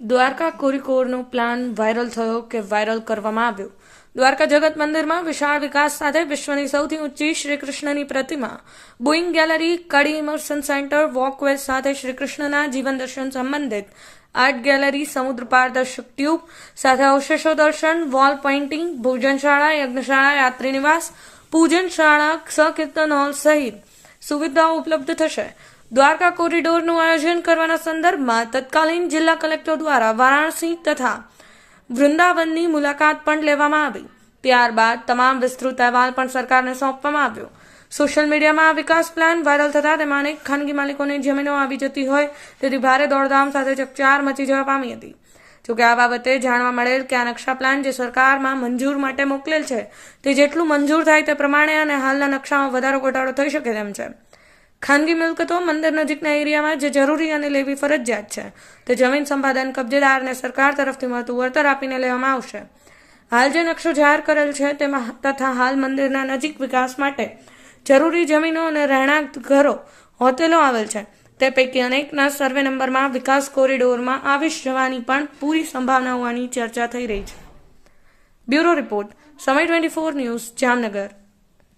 Dwarka કોરિકોરનો plan viral થયો કે viral કરવામાં આવ્યો. દ્વારકા જગત મંદિરમાં વિશાળ વિકાસ સાથે વિશ્વની સૌથી ઊંચી શ્રી કૃષ્ણની પ્રતિમા બોઈંગ ગેલેરી કડી ઇમર્શન સેન્ટર વોકવે સાથે શ્રી કૃષ્ણના જીવન દર્શન સંબંધિત આર્ટ ગેલેરી સમુદ્ર પારદર્શક ટ્યુબ સાથે અવશેષો દર્શન વોલ પેઇન્ટિંગ ભોજનશાળા, યજ્ઞશાળા યાત્રી નિવાસ પૂજનશાળા, સકીર્તન હોલ સહિત સુવિધાઓ ઉપલબ્ધ થશે. દ્વારકા કોરિડોરનું આયોજન કરવાના સંદર્ભમાં તત્કાલીન જિલ્લા કલેક્ટર દ્વારા વારાણસી તથા વૃંદાવનની મુલાકાત પણ લેવામાં આવી. ત્યારબાદ તમામ વિસ્તૃત અહેવાલ પણ સરકારને સોંપવામાં આવ્યો. સોશિયલ મીડિયામાં આ વિકાસ પ્લાન વાયરલ થતા તેમાં અનેક ખાનગી માલિકોની જમીનો આવી જતી હોય, તેથી ભારે દોડધામ સાથે ચકચાર મચી જવા પામી હતી. જોકે આ બાબતે જાણવા મળેલ કે આ નકશા પ્લાન જે સરકારમાં મંજૂર માટે મોકલેલ છે, તે જેટલું મંજૂર થાય તે પ્રમાણે અને હાલના નકશામાં વધારો ઘટાડો થઈ શકે તેમ છે. ખાનગી મિલકતો મંદિર નજીકના એરિયામાં જે જરૂરી અને લેવી ફરજિયાત છે, તે જમીન સંપાદન કબજેદારને સરકાર તરફથી મળતું વળતર આપીને લેવામાં આવશે. હાલ જે નકશો જાહેર કરેલ છે, તેમાં તથા હાલ મંદિરના નજીક વિકાસ માટે જરૂરી જમીનો અને રહેણાંક ઘરો, હોટેલો આવેલ છે. તે પૈકી અનેકના સર્વે નંબરમાં વિકાસ કોરિડોરમાં આવી જવાની પણ પૂરી સંભાવના હોવાની ચર્ચા થઈ રહી છે. Bureau report, Samay twenty four news, Jamnagar.